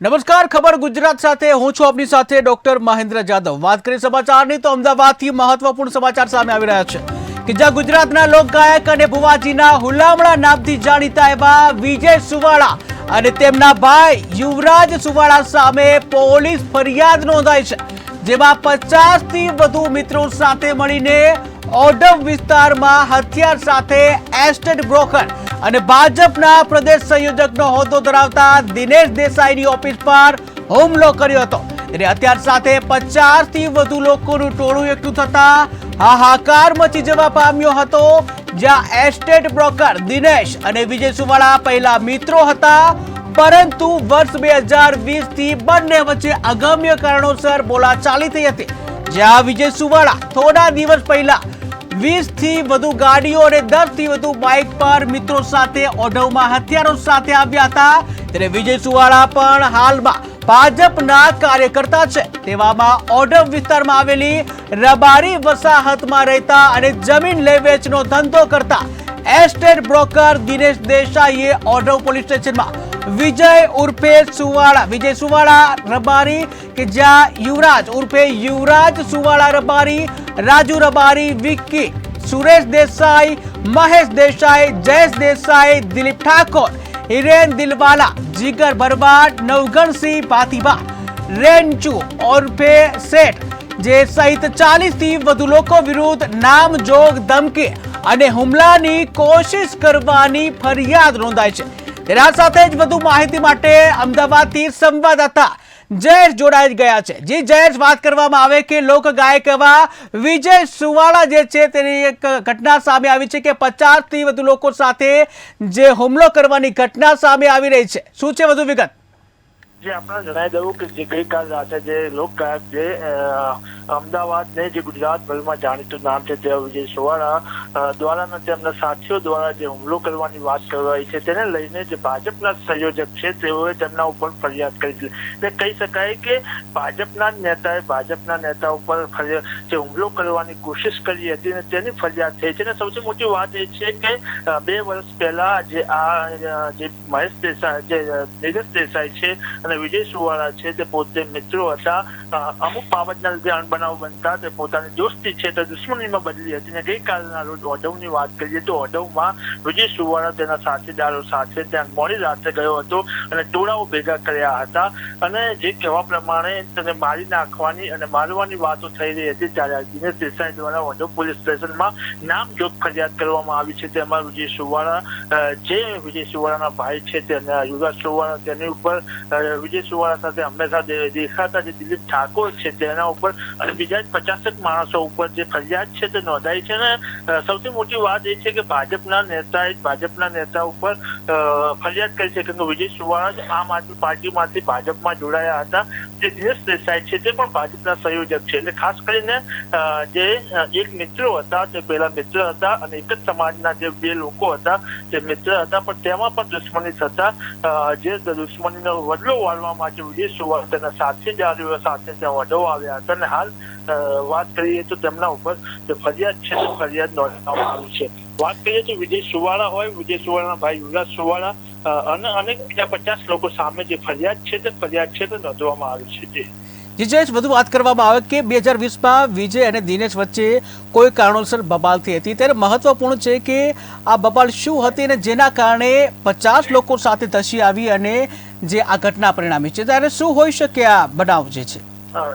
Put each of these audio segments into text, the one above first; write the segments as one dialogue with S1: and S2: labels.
S1: નમસ્કાર, ખબર ગુજરાત સાથે. હું છું આપની સાથે ડોક્ટર મહેન્દ્ર જાદવ. વાત કરીએ સમાચારની તો અમદાવાદથી મહત્વપૂર્ણ સમાચાર સામે આવી રહ્યા છે કે જ્યાં ગુજરાતના લોકગાયક અને ભુવાજીના હુલામણા નામથી જાણીતા એવા વિજય સુવાળા અને તેમના ભાઈ યુવરાજ સુવાળા સામે પોલીસ ફરિયાદ નોંધાઈ છે, જેમાં પચાસથી વધુ મિત્રો સાથે મળીને ઓડમ વિસ્તારમાં હથિયાર સાથે એસ્ટેટ બ્રોકર અને ભાજપના પ્રદેશ સંયોજકનો હોદ્દો ધરાવતા દિનેશ દેસાઈની ઓફિસ પર હુમલો કર્યો હતો. અને અત્યાર સાથે પચાસથી વધુ લોકોનું ટોળું એકઠું થતા હાહાકાર મચી જવા પામ્યો હતો, જ્યાં એસ્ટેટ બ્રોકર દિનેશ અને વિજય સુવાળા પહેલા મિત્રો હતા, પરંતુ વર્ષ બે હજાર વીસથી બંને વચ્ચે અગમ્ય કારણોસર બોલાચાલી થઈ હતી. જ્યાં વિજય સુવાળા થોડા દિવસ પહેલા વીસથી વધુ ગાડીઓ અને દસથી વધુ બાઇક પર મિત્રો સાથે ઓઢવમાં હથિયારો સાથે આવ્યા હતા. ત્યારે વિજય સુવાળા પણ હાલમાં ભાજપના કાર્યકર્તા છે. તેવામાં ઓઢવ વિસ્તારમાં આવેલી રબારી વસાહતમાં રહેતા અને જમીન લે વેચનો ધંધો કરતા એસ્ટેટ બ્રોકર દિનેશ દેસાઈએ ઓઢવ પોલીસ સ્ટેશનમાં વિજય ઉર્ફે સુવાળા, વિજય સુવાળા રબારી કે જ્યાં યુવરાજ ઉર્ફે યુવરાજ સુવાળા રબારી રાજુ રબારી, વિક્કી, સુરેશ દેસાઈ, મહેશ દેસાઈ, જયેશ દેસાઈ, દિલીપ ઠાકોર, હિરેન દિલવાલા, જીગર ભરવાડ નવગણસિંહ પાથીબા રેન્ચુ, ઓર્ફે શેઠ, જે સહિત ચાલીસથી વધુ લોકો વિરુદ્ધ નામજોગ ધમકી અને હુમલાની કોશિશ કરવાની ફરિયાદ નોંધાઈ છે. તેના સાથે જ વધુ માહિતી માટે અમદાવાદથી સંવાદદાતા જયેશ જોડાઈ ગયા છે. જે જયેશ વાત કરવામાં આવે કે લોક ગાયક એવા વિજય સુવાળા જે છે, તેની એક ઘટના સામે આવી છે કે પચાસથી વધુ લોકો સાથે જે હુમલો કરવાની ઘટના સામે આવી રહી છે. શું છે વધુ વિગત?
S2: જે આપણે જણાવી દઉં કે જે ગઈકાલ રાતે જે લોકગાયક જે અમદાવાદ ને જે ગુજરાતભરમાં જાણીતું નામ છે તે વિજય સુવાળા દ્વારા તેમના સાથીઓ દ્વારા જે હુમલો કરવાની વાત કરવાઈ છે તેને લઈને જે ભાજપના સંયોજક છે તેઓએ તેમના ઉપર ફરિયાદ કરી છે. કહી શકાય કે ભાજપના નેતાએ ભાજપના નેતા ઉપર જે હુમલો કરવાની કોશિશ કરી હતી અને તેની ફરિયાદ થઈ છે. અને સૌથી મોટી વાત એ છે કે બે વર્ષ પહેલા જે આ જે મહેશ દેસાઈ, જે નીરજ દેસાઈ છે અને વિજય સુવાળા છે તે પોતે મિત્રો હતા. અમુક બાબતના લીધે અણબનાવ બનતા તે પોતાની દોસ્તી છે તે દુશ્મનીમાં બદલી હતી અને ગઈકાલના રોજ ઓઢવની વાત કરીએ તો ઓઢવમાં વિજય સુવાળા તેના સાથીદારો સાથે ત્યાં મોડી રાતે ગયો હતો અને ટોળાઓ ભેગા કર્યા હતા. અને જે કહેવા પ્રમાણે તેને મારી નાખવાની અને મારવાની વાતો થઈ રહી હતી ત્યારે દિનેશ દેસાઈ દ્વારા ઓઢવ પોલીસ સ્ટેશનમાં નામજોગ ફરિયાદ કરવામાં આવી છે. તેમાં વિજય સુવાળા જે વિજય સુવાળાના ભાઈ છે તેના યુવરાજ સુવાળા તેની ઉપર વિજય સુવાળા સાથે હંમેશા દેખાતા જે દિલીપ ઠાકોર છે, તેના ઉપર અને બીજા પચાસેક માણસો ઉપર જે ફરિયાદ છે, તે નોંધાઈ છે ને સૌથી મોટી વાત એ છે કે ભાજપના નેતાએ ભાજપના નેતા ઉપર ફરિયાદ કરી છે કે વિજય સુવાળા આમ આદમી પાર્ટીમાંથી ભાજપમાં જોડાયા હતા. જે દેસાઈ છે તે પણ ભાજપના સંયોજક છે, એટલે ખાસ કરીને જે એક મિત્રો હતા, તે પેલા મિત્ર હતા અને એક જ સમાજના જે બે લોકો હતા, તે મિત્ર હતા, પણ તેમાં પણ દુશ્મની થતા જે દુશ્મનીનો વડલો વાળવા માટે વિજય સુવાળા તેના સાથીદારીઓ સાથે ત્યાં વડો આવ્યા હતા. અને હાલ વાત કરીએ તો તેમના ઉપર જે ફરિયાદ છે ફરિયાદ નોંધવામાં આવી છે. વાત કરીએ તો વિજય સુવાળા હોય વિજય સુવાળાના ભાઈ યુવરાજ સુવાળા અને અનેક બીજા પચાસ લોકો સામે જે ફરિયાદ છે તે ફરિયાદ છે તે નોંધવામાં આવી છે જી.
S1: જયેશ વધુ વાત કરવામાં આવે કે બે હજાર વીસમાં વિજય અને દિનેશ વચ્ચે કોઈ કારણોસર બબાલ થઈ હતી. ત્યારે મહત્વપૂર્ણ છે કે આ બબાલ શું હતી અને જેના કારણે પચાસ લોકો સાથે ધસી આવી અને જે આ ઘટના પરિણામી છે. ત્યારે શું હોઈ શકે આ બનાવ જે છે?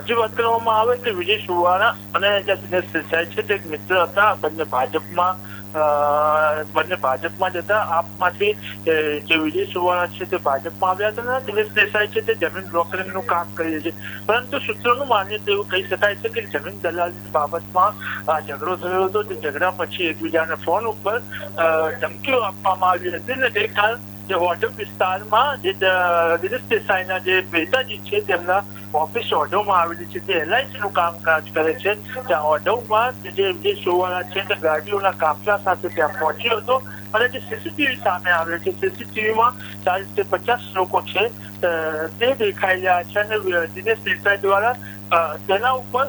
S2: જે વાત કરવામાં આવે કે વિજય સુવાળા અને દિનેશ દેસાઈ છે તે મિત્ર હતા. બંને ભાજપમાં બંને ભાજપમાં જતા આપમાંથી જે વિજય સુવાળા છે તે ભાજપમાં આવ્યા હતા અને દિનેશ દેસાઈ છે તે જમીન બ્રોકરિંગનું કામ કરીએ છે. પરંતુ સૂત્રોનું માન્ય તો એવું કહી શકાય છે કે જમીન દલાલની બાબતમાં ઝઘડો થયો હતો. તે ઝઘડા પછી એકબીજાને ફોન ઉપર ધમકીઓ આપવામાં આવી હતી અને ગઈકાલ જે વોટર વિસ્તારમાં જે દિનેશ દેસાઈના જે પિતાજી છે તેમના ઓફિસ ઓઢવમાં આવેલી છે. તે એલઆઈસી નું કામકાજ કરે છે. ત્યાં ઓઢવમાં જે વિજય સુવાળા છે તે ગાડીઓના કાફલા સાથે ત્યાં પહોંચ્યો હતો. અને જે સીસીટીવી સામે આવે છે સીસીટીવીમાં ચાલીસથી પચાસ લોકો છે તે દેખાઈ રહ્યા છે અને દિનેશ દેસાઈ દ્વારા તેના ઉપર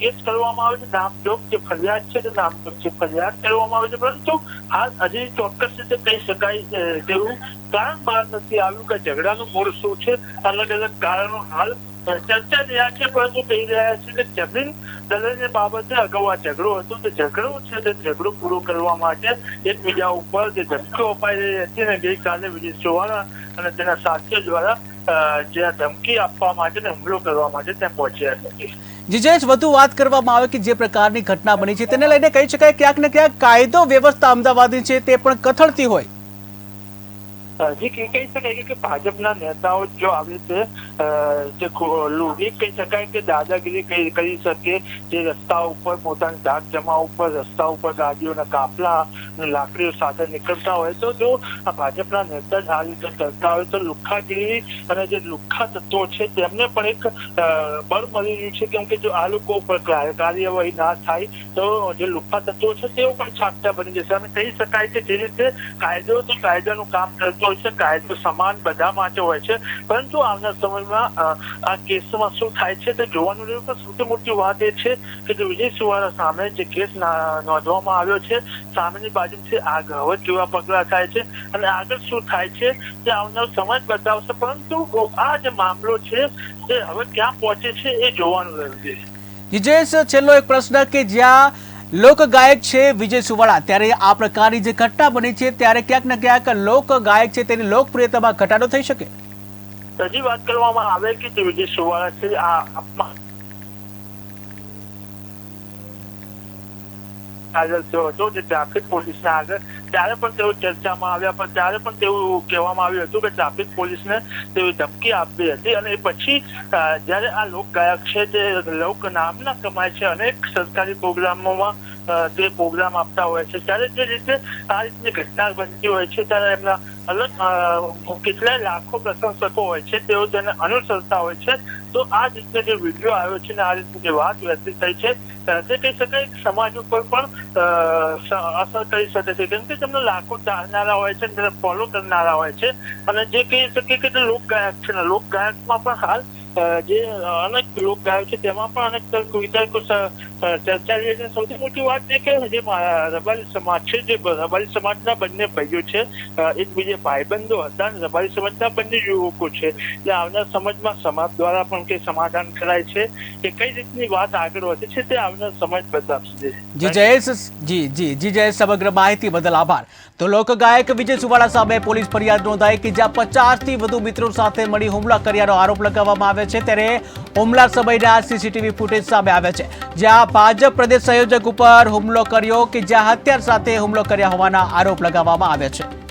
S2: કેસ કરવામાં આવે છે, નામજોગ જે ફરિયાદ છે, તે નામજોગ જે ફરિયાદ કરવામાં આવે છે, પરંતુ હાલ હજી ચોક્કસ રીતે કહી શકાય તેવું કારણ બહાર નથી આવ્યું કે ઝઘડાનું મૂળ શું છે, અલગ અલગ કારણો હાલ ચર્ચા રહ્યા છે, પરંતુ કહી રહ્યા છે કે જમીન દલાલની બાબતે અગાઉ આ ઝઘડો હતો, તે ઝઘડો છે, તે ઝઘડો પૂરો કરવા માટે એકબીજા ઉપર જે ધમકીઓ અપાઈ રહી હતી અને ગઈકાલે ચૌહાણ અને તેના સાથીઓ દ્વારા જે ધમકી આપવા માટે ને હુમલો કરવા માટે ત્યાં પહોંચ્યા હતી
S1: જીજેશ વધુ વાત કરવામાં આવે કે જે પ્રકારની ઘટના બની છે તેને લઈને કહી શકાય ક્યાંક ને ક્યાંક કાયદો વ્યવસ્થા અમદાવાદની છે તે પણ કથળતી હોય.
S2: હજી કે કહી શકાય કે ભાજપના નેતાઓ જો આવી રીતે જે ખો- કહી શકાય કે દાદાગીરી કરી શકે જે રસ્તા ઉપર પોતાની ધાક જમા ઉપર, રસ્તા ઉપર ગાડીઓના કાફલા લાકડીઓ સાથે નીકળતા હોય તો જો ભાજપના નેતા જ આ રીતે કરતા હોય તો લુખ્ખાગીરી અને જે લુખ્ખા તત્વો છે તેમને પણ એક બળ મળી રહ્યું છે કેમ કે જો આ લોકો ઉપર કાર્યવાહી ના થાય તો જે લુખ્ખા તત્વો છે તેઓ પણ છાપતા બની જશે. અને કહી શકાય કે જે રીતે કાયદો તો કાયદાનું કામ કરતો હોય છે, કાયદો સમાન બધા માટે હોય છે. પરંતુ આવનાર સમયમાં આ કેસમાં શું થાય છે તે જોવાનું રહ્યું. પણ સૌથી મોટી વાત એ છે કે જે વિજય સુવાળા સામે જે કેસ નોંધવામાં આવ્યો છે, સામેની બાજુથી આગળ હવે કેવા પગલા થાય છે. અને આગળ શું થાય છે તે આવનાર સમય બતાવશે. પરંતુ આ જે મામલો છે તે હવે ક્યાં પહોંચે છે એ જોવાનું રહ્યું. છે
S1: જીજેશ છેલ્લો એક પ્રશ્ન કે જ્યાં લોક ગાયક છે વિજય સુવાળા. ત્યારે આ પ્રકારની જે ઘટના બની છે, ત્યારે ક્યાંક ને ક્યાંક લોક ગાયક છે તેની લોકપ્રિયતામાં ઘટાડો થઈ શકે?
S2: હજી વાત કરવામાં આવે કે જે વિજય સુવાળા છે, આ આગળ થયો હતો જે ટ્રાફિક પોલીસના આગળ. ત્યારે પણ તેઓ ચર્ચામાં આવ્યા, પણ ત્યારે પણ તેવું કહેવામાં આવ્યું હતું કે ટ્રાફિક પોલીસને તેવી ધમકી આપી હતી અને પછી જ્યારે આ લોક ગાયક છે તે લોક નામના કમાય છે અનેક સરકારી પ્રોગ્રામોમાં તે પ્રોગ્રામ આપતા હોય છે. ત્યારે જે રીતે આ રીતની ઘટના બનતી હોય છે, ત્યારે એમના અલગ કેટલાય લાખો પ્રશંસકો હોય છે, તેઓ તેને અનુસરતા હોય છે તો આ જ રીતે જે વીડિયો આવ્યો છે ને, આ રીતની જે વાત વ્યક્ત થઈ છે તે કહી શકાય સમાજ ઉપર પણ અસર કરી શકે છે. કેમ કે તેમને લાખો ચાહનારા હોય છે તેને ફોલો કરનારા હોય છે, અને જે કહી શકીએ કે જે લોક ગાયક છે ને લોક ગાયકમાં પણ હાલ જે અનેક લોક ગાયક છે, તેમાં પણ અનેક તર્ક વિતર્કો ચર્ચા રહી છે. સૌથી મોટી વાત એ કે જે રબારી સમાજ છે, જે રબારી સમાજના બંને ભાઈઓ છે એકબીજે ભાઈબંધો હતા રબારી સમાજના બંને યુવકો છે. એટલે આવનાર સમાજમાં સમાજ દ્વારા પણ કે સમાધાન કરાય છે કે કઈ રીતની વાત આગળ વધે છે તે આવનાર સમય બતાવશે.
S1: જી જયેશ જી જી જી જયેશ સમગ્ર માહિતી બદલ આભાર. તો લોક ગાયક વિજય સુવાળા સામે પોલીસ ફરિયાદ નોંધાઈ કે જ્યાં પચાસથી વધુ મિત્રો સાથે મળી હુમલા કર્યાનો આરોપ લગાવવામાં આવે છે, ત્યારે હુમલા સમયના સીસીટીવી ફૂટેજ સામે આવે છે. જ્યાં ભાજપ પ્રદેશ સંયોજક ઉપર હુમલો કર્યો કે જ્યાં હત્યાર સાથે હુમલો કર્યા હોવાના આરોપ લગાવવામાં આવે છે.